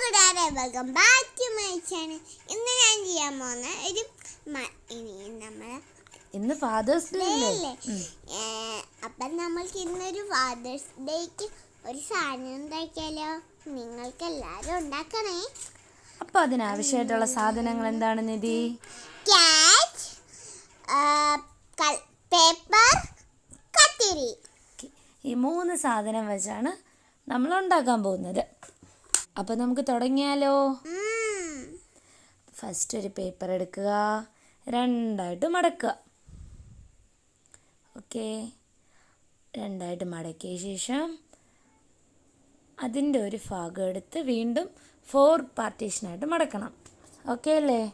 കൂടാതെ welcome back to my channel ഇന്ന് ഞാൻ ചെയ്യാൻ പോകുന്ന ഒരു ഇനി നമ്മൾ ഇന്ന് ഫാദേഴ്സ് ഡേ അല്ലേ? അപ്പൊ നമ്മൾക്ക് ഇന്നൊരു ഫാദേഴ്സ് ഡേക്ക് ഒരു സാധനം ഉണ്ടാക്കിയാലോ? നിങ്ങൾക്ക് എല്ലാവരും ഉണ്ടാക്കണേ. അപ്പൊ അതിനാവശ്യമായിട്ടുള്ള സാധനങ്ങൾ എന്താണ് നിധി? ക്യാച്ച് പേപ്പർ കത്തിരി ഈ മൂന്ന് സാധനം വെച്ചാണ് നമ്മൾ ഉണ്ടാക്കാൻ പോകുന്നത്. അപ്പൊ നമുക്ക് തുടങ്ങിയാലോ? ഫസ്റ്റ് ഒരു പേപ്പർ എടുക്കുക. രണ്ടായിട്ട് മടക്കുക. ഓക്കെ രണ്ടായിട്ട് മടക്കിയ ശേഷം അതിന്റെ ഒരു ഭാഗം എടുത്ത് വീണ്ടും ഫോർ പാർട്ടീഷനായിട്ട് മടക്കണം. ഓക്കെ അല്ലേ?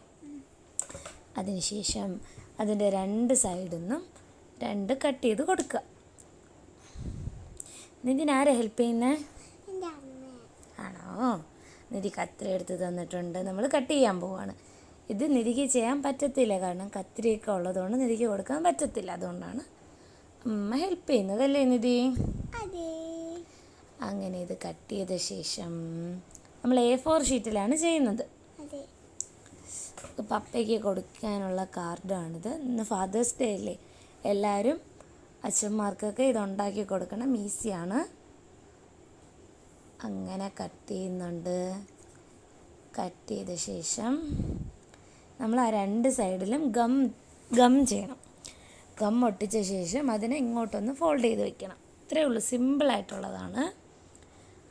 അതിനുശേഷം അതിന്റെ രണ്ട് സൈഡിൽ നിന്നും രണ്ട് കട്ട് ചെയ്ത് കൊടുക്കുക. നിതിനാരെ ഹെൽപ്പ് ചെയ്യുന്നേ? എന്റെ അമ്മ ആണോ? നിധി കത്തിരി എടുത്ത് തന്നിട്ടുണ്ട്. നമ്മൾ കട്ട് ചെയ്യാൻ പോവാണ്. ഇത് നിധിക്ക് ചെയ്യാൻ പറ്റത്തില്ല. കാരണം കത്തിരിയൊക്കെ ഉള്ളതുകൊണ്ട് നിധിക്ക് കൊടുക്കാൻ പറ്റത്തില്ല. അതുകൊണ്ടാണ് അമ്മ ഹെൽപ്പ് ചെയ്യുന്നതല്ലേ നിധി? അങ്ങനെ ഇത് കട്ട് ചെയ്ത ശേഷം നമ്മൾ എ ഫോർ ഷീറ്റിലാണ് ചെയ്യുന്നത്. പപ്പയ്ക്ക് കൊടുക്കാനുള്ള കാർഡാണിത്. ഇന്ന് ഫാദേഴ്സ് ഡേ അല്ലേ? എല്ലാവരും അച്ഛന്മാർക്കൊക്കെ ഇത് ഉണ്ടാക്കി കൊടുക്കണം. ഈസിയാണ്. അങ്ങനെ കട്ട് ചെയ്യുന്നുണ്ട്. കട്ട് ചെയ്ത ശേഷം നമ്മൾ ആ രണ്ട് സൈഡിലും ഗം ഗം ചെയ്യണം. ഗം ഒട്ടിച്ച ശേഷം അതിനെ ഇങ്ങോട്ടൊന്ന് ഫോൾഡ് ചെയ്ത് വെക്കണം. ഇത്രയേ ഉള്ളൂ. സിമ്പിളായിട്ടുള്ളതാണ്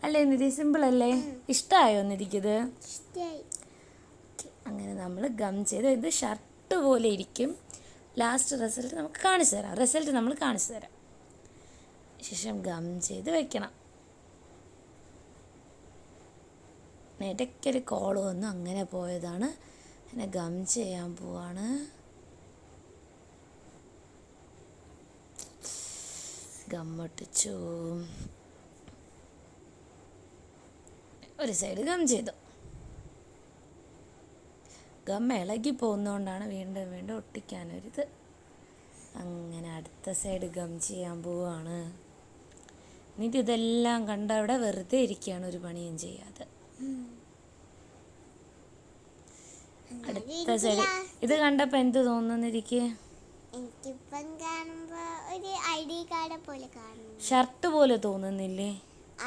അല്ലേ നിധി? സിമ്പിളല്ലേ ഇഷ്ടമായോ നിധിക്കിത്? അങ്ങനെ നമ്മൾ ഗം ചെയ്ത് ഇത് ഷർട്ട് പോലെ ഇരിക്കും. ലാസ്റ്റ് റിസൾട്ട് നമുക്ക് കാണിച്ചു തരാം. റിസൾട്ട് നമ്മൾ കാണിച്ചു തരാം. ശേഷം ഗം ചെയ്ത് വെക്കണം. ഇടയ്ക്കൊരു കോൾ വന്ന്. അങ്ങനെ പോയതാണ്. എന്നെ ഗം ചെയ്യാൻ പോവാണ്. ഗം ഒട്ടിച്ചു. ഒരു സൈഡ് ഗം ചെയ്തു. ഗം ഇളകി പോകുന്നതുകൊണ്ടാണ് വീണ്ടും വീണ്ടും ഒട്ടിക്കാനൊരിത്. അങ്ങനെ അടുത്ത സൈഡ് ഗം ചെയ്യാൻ പോവാണ്. എന്നിട്ട് ഇതെല്ലാം കണ്ട അവിടെ വെറുതെ ഇരിക്കുകയാണ് ഒരു പണിയും ചെയ്യാതെ. അടുത്ത സൈഡ്. ഇത് കണ്ടപ്പോൾ എന്ത് തോന്നുന്നു എനിക്ക് എനിക്കിപ്പം കാണുമ്പോൾ ഒരു ഐ ഡി കാർഡ് പോലെ കാണുന്നു. ഷർട്ട് പോലെ തോന്നുന്നില്ലേ?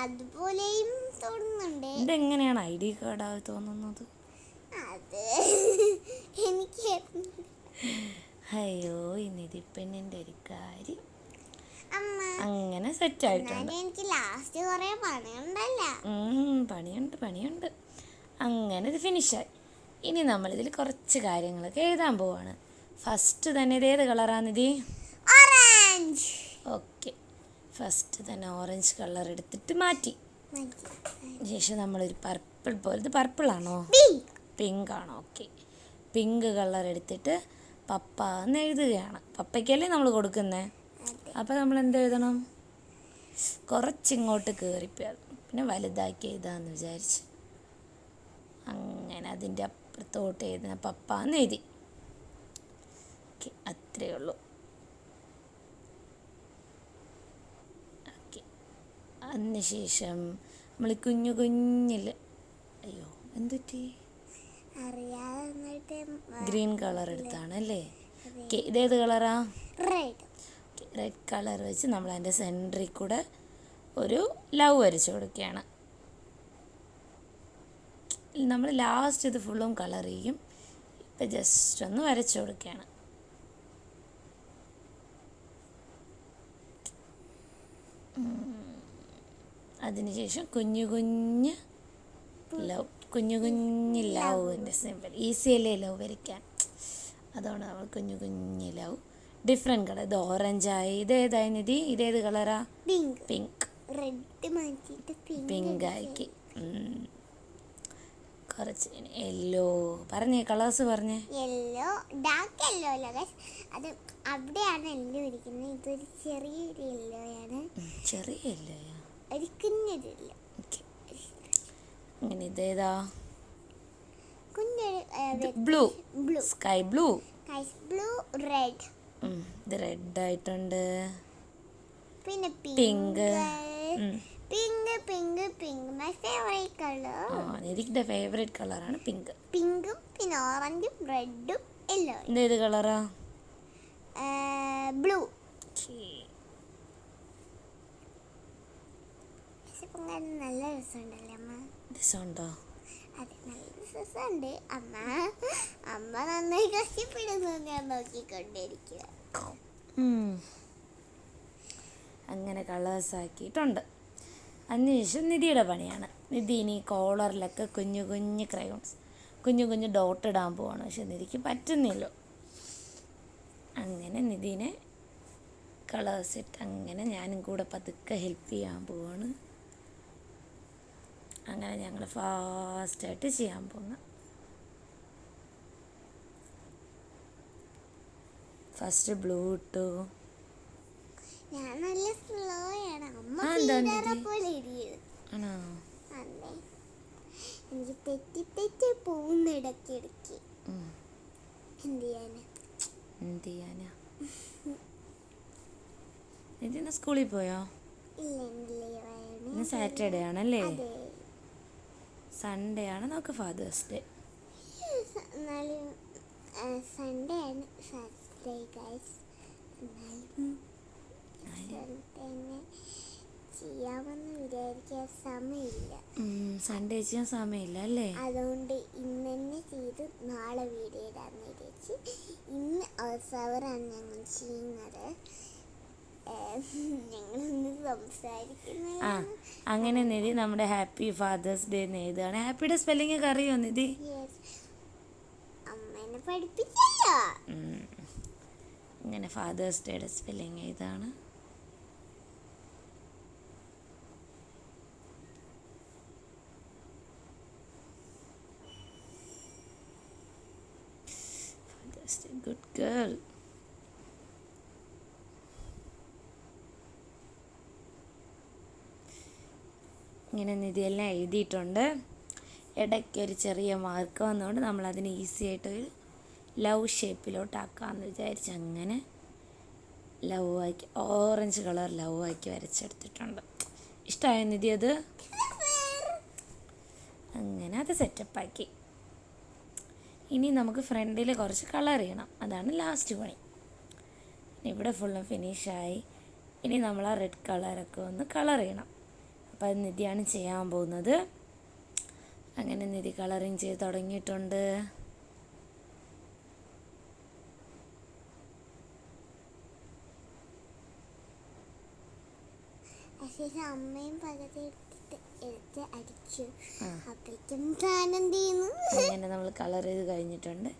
അതുപോലെയും തോന്നുന്നുണ്ട്. ഇതെങ്ങനെയാണ് ഐ ഡി കാർഡായി തോന്നുന്നത്? അത് എനിക്ക് അയ്യോ ഈ നിധിപ്പെണ്ണിന്റെ ഒരു കാര്യം. അങ്ങനെ സെറ്റ് ആയിട്ടുണ്ട്. എനിക്ക് ലാസ്റ്റ് കുറെ പണിയുണ്ടല്ല. പണിയുണ്ട് പണിയുണ്ട്. അങ്ങനെ ഇത് ഫിനിഷായി ഇനി നമ്മളിതിൽ കുറച്ച് കാര്യങ്ങളൊക്കെ എഴുതാൻ പോവാണ്. ഫസ്റ്റ് തന്നെ ഇത് ഏത് കളറാണ് ഇത് ഓറഞ്ച് ഓക്കെ ഫസ്റ്റ് തന്നെ ഓറഞ്ച് കളർ എടുത്തിട്ട് മാറ്റി. ശേഷം നമ്മളൊരു പർപ്പിൾ പോലെ ഇത് പർപ്പിളാണോ ആണോ? പിങ്ക് ആണോ? ഓക്കെ പിങ്ക് കളർ എടുത്തിട്ട് പപ്പ എന്ന് എഴുതുകയാണ്. പപ്പയ്ക്കല്ലേ നമ്മൾ കൊടുക്കുന്നത് അപ്പോൾ നമ്മൾ എന്ത് എഴുതണം? കുറച്ചിങ്ങോട്ട് കയറിപ്പോയി പിന്നെ വലുതാക്കി എഴുതാമെന്ന് വിചാരിച്ച്. അങ്ങനെ അതിന്റെ അപ്പുറത്തോട്ട് എഴുതുന്ന പപ്പ എന്ന് എഴുതി. ഓക്കെ അത്രയേ ഉള്ളൂ. ഓക്കെ അതിനുശേഷം നമ്മൾ കുഞ്ഞു കുഞ്ഞിൽ അയ്യോ എന്തുറ്റി ഗ്രീൻ കളർ എടുത്താണ് അല്ലേ? ഓക്കെ ഇതേത് കളറാ? റെഡ്. റെഡ് കളർ വെച്ച് നമ്മൾ അതിന്റെ സെന്ററിൽ കൂടെ ഒരു ലവ് വരച്ചു കൊടുക്കുകയാണ്. നമ്മൾ ലാസ്റ്റ് ഇത് ഫുള്ളും കളർ ചെയ്യും. ഇപ്പം ജസ്റ്റ് ഒന്ന് വരച്ചു കൊടുക്കുകയാണ്. അതിനുശേഷം കുഞ്ഞു കുഞ്ഞ് ലവ് കുഞ്ഞു കുഞ്ഞ് ലവിന്റെ സിമ്പിൾ ഈസി അല്ലേ ലവ് വരയ്ക്കാൻ? അതുകൊണ്ട് നമ്മൾ കുഞ്ഞു കുഞ്ഞ് ലവ് ഡിഫറെന്റ് കളർ ഇത് ഓറഞ്ചായി ഇതേതായി നിധി ഇതേത് കളറാ പിങ്ക് പിങ്ക് റെഡ് മാറ്റിയിട്ട് പിങ്ക് ആക്കി. കുറച്ച് യെല്ലോ പറഞ്ഞേ കളേഴ്സ് പറഞ്ഞേ. യെല്ലോ ഡാർക്ക് യെല്ലോ അല്ല guys. അത് അവിടെയാണ് യെല്ലോ ഇരിക്കുന്നത്. ഇതൊരു ചെറിയൊരു ഉം, ചെറിയ യെല്ലോയാ ഒരു കുഞ്ഞൊരു യെല്ലോ അങ്ങനെ ഇതേതാ കുഞ്ഞൊരു blue blue sky blue guys blue red ഇത് റെഡ് ആയിട്ടുണ്ട്. പിന്നെ pink pink pink pink my favourite colour ആ നിധിക്കിന്റെ ഫേവറേറ്റ് കളറാണ് പിങ്ക് പിങ്കും പിന്നെ ഓറഞ്ചും റെഡും യെല്ലോ ഇത് ഏത് കളറാ ബ്ലൂ നല്ല രസമുണ്ടല്ലേ അമ്മ? രസമുണ്ടോ? അതെ നല്ല രസമുണ്ട്. അമ്മ അമ്മ നന്നായി കഷ്ടപ്പെടുന്നു ഞാൻ നോക്കിക്കൊണ്ടിരിക്കുക ഉം. അങ്ങനെ കളേഴ്സ് ആക്കിയിട്ടുണ്ട്. അതിനുശേഷം നിധിയുടെ പണിയാണ്. നിധി ഇനി കോളറിലൊക്കെ കുഞ്ഞു കുഞ്ഞു ക്രയോൺസ് കുഞ്ഞു കുഞ്ഞു ഡോട്ട് ഇടാൻ പോവാണ്. പക്ഷെ നിധിക്ക് പറ്റുന്നില്ല. അങ്ങനെ നിധിനെ കളേഴ്സ് ഇട്ട് അങ്ങനെ ഞാനും കൂടെ പതുക്കെ ഹെൽപ്പ് ചെയ്യാൻ പോവാണ്. അങ്ങനെ ഞങ്ങൾ ഫാസ്റ്റായിട്ട് ചെയ്യാൻ പോകുന്നു ഫസ്റ്റ് ബ്ലൂ ഇട്ടു. ഞാൻ നല്ല ആണ്? എനിക്ക് തെറ്റി തെറ്റി പോകുന്ന ഇടയ്ക്ക് ഇടയ്ക്ക് എന്ത് ചെയ്യാന്? എന്ത് ചെയ്യാനാ? നിതിന് സ്കൂളിൽ പോയോ? ഇന്ന് സാറ്റർഡേ ആണല്ലേ? സൺഡേ ആണ്. നമുക്ക് ഫാദേഴ്സ് ഡേ. സൺഡേ ആണ്. Saturday guys. എന്നാലും ചെയ്യാമെന്ന് വിചാരിക്കാൻ സമയമില്ല. സൺഡേ ചെയ്യാൻ സമയമില്ല അല്ലേ? അതുകൊണ്ട് ഇന്ന് തന്നെ ചെയ്ത് നാളെ വീഡിയോ ഇടാന്ന് വിചാരിച്ച് ഇന്ന് അവസാവറാണ് ഞങ്ങൾ ചെയ്യുന്നത്. ആ അങ്ങനെ നിധി നമ്മുടെ ഹാപ്പി ഫാദേഴ്സ് ഡേ എഴുതുകയാണ് ഹാപ്പിയുടെ സ്പെല്ലിംഗ് ഒക്കെ അറിയോ നിധി. പഠിപ്പിച്ചല്ലോ. ഇങ്ങനെ ഫാദേഴ്സ് ഡേയുടെ സ്പെല്ലിംഗ് എഴുതാണ് ഫാദേഴ്സ് a ഗുഡ് ഗേൾ ഇങ്ങനെ നിധിയെല്ലാം എഴുതിയിട്ടുണ്ട്. ഇടയ്ക്ക് ഒരു ചെറിയ മാർക്ക് വന്നുകൊണ്ട് നമ്മൾ അതിനെ ഈസി ആയിട്ട് ഒരു ലവ് ഷേപ്പിലോട്ടാക്കാമെന്ന് വിചാരിച്ച് അങ്ങനെ ലവ് ആക്കി ഓറഞ്ച് കളർ ലവ് ആക്കി വരച്ചെടുത്തിട്ടുണ്ട്. ഇഷ്ടമായ നിധി അത്? അങ്ങനെ അത് സെറ്റപ്പാക്കി ഇനി നമുക്ക് ഫ്രണ്ടിൽ കുറച്ച് കളർ ചെയ്യണം. അതാണ് ലാസ്റ്റ് പണി. ഇവിടെ ഫുള്ളും ഫിനിഷായി ഇനി നമ്മൾ ആ റെഡ് കളറൊക്കെ ഒന്ന് കളർ ചെയ്യണം. അപ്പോൾ നിധിയാണ് ചെയ്യാൻ പോകുന്നത്. അങ്ങനെ നിധി കളറിങ് ചെയ്ത് തുടങ്ങിയിട്ടുണ്ട്. അമ്മയും പകുതി അടിച്ചു അപ്പോഴേക്കും അങ്ങനെ നമ്മൾ കളർ ചെയ്ത് കഴിഞ്ഞിട്ടുണ്ട്.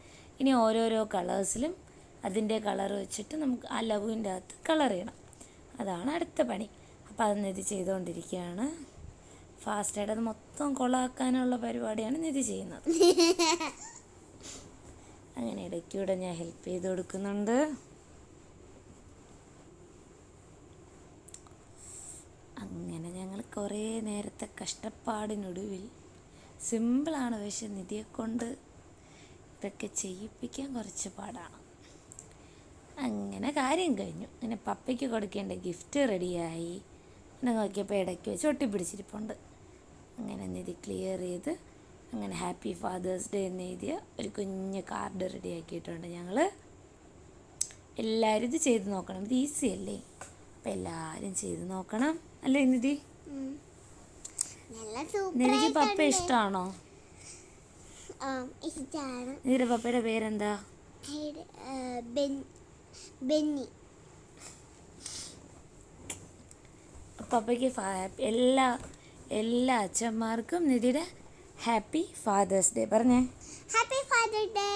ഇനി ഓരോരോ കളേഴ്സിലും അതിന്റെ കളർ വെച്ചിട്ട് നമുക്ക് ആ ലവിന്റെ അകത്ത് കളർ ചെയ്യണം. അതാണ് അടുത്ത പണി. അപ്പോൾ അത് നിധി ചെയ്തുകൊണ്ടിരിക്കുകയാണ് ഫാസ്റ്റായിട്ട് അത് മൊത്തം കൊളാക്കാനുള്ള പരിപാടിയാണ് നിധി ചെയ്യുന്നത്. അങ്ങനെ ഇടയ്ക്കൂടെ ഞാൻ ഹെൽപ്പ് ചെയ്ത് കൊടുക്കുന്നുണ്ട് അങ്ങനെ ഞങ്ങൾ കുറേ നേരത്തെ കഷ്ടപ്പാടിനൊടുവിൽ സിമ്പിളാണ് പക്ഷെ നിധിയെ കൊണ്ട് ഇതൊക്കെ ചെയ്യിപ്പിക്കാൻ കുറച്ച് പാടാണ്. അങ്ങനെ കാര്യം കഴിഞ്ഞു. അങ്ങനെ പപ്പയ്ക്ക് കൊടുക്കേണ്ട ഗിഫ്റ്റ് റെഡിയായി അങ്ങനെ നോക്കിയപ്പോൾ ഇടയ്ക്ക് വെച്ച് ഒട്ടിപ്പിടിച്ചിരിപ്പുണ്ട് അങ്ങനെ നിധി ക്ലിയർ ചെയ്ത് അങ്ങനെ ഹാപ്പി ഫാദേഴ്സ് ഡേ എന്ന് എഴുതിയ ഒരു കുഞ്ഞ് കാർഡ് റെഡിയാക്കിയിട്ടുണ്ട് ഞങ്ങൾ എല്ലാവരും ഇത് ചെയ്ത് നോക്കണം. ഇത് ഈസി അല്ലേ? അപ്പോൾ എല്ലാവരും ചെയ്ത് നോക്കണം. അല്ലേ നിധി? നിധിക്ക് പപ്പ ഇഷ്ടമാണോ ഇഷ്ടമാണ് നിധിയുടെ പപ്പയുടെ പേരെന്താ? ബെന്നി. പപ്പയ്ക്ക് എല്ലാ എല്ലാ അച്ഛന്മാർക്കും നിധിയുടെ ഹാപ്പി ഫാദേഴ്സ് ഡേ. പറഞ്ഞേ. Happy father's day.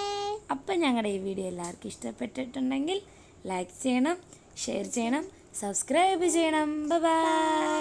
അപ്പം ഞങ്ങളുടെ ഈ വീഡിയോ എല്ലാവർക്കും ഇഷ്ടപ്പെട്ടിട്ടുണ്ടെങ്കിൽ ലൈക്ക് ചെയ്യണം ഷെയർ ചെയ്യണം സബ്സ്ക്രൈബ് ചെയ്യണം. ബൈ.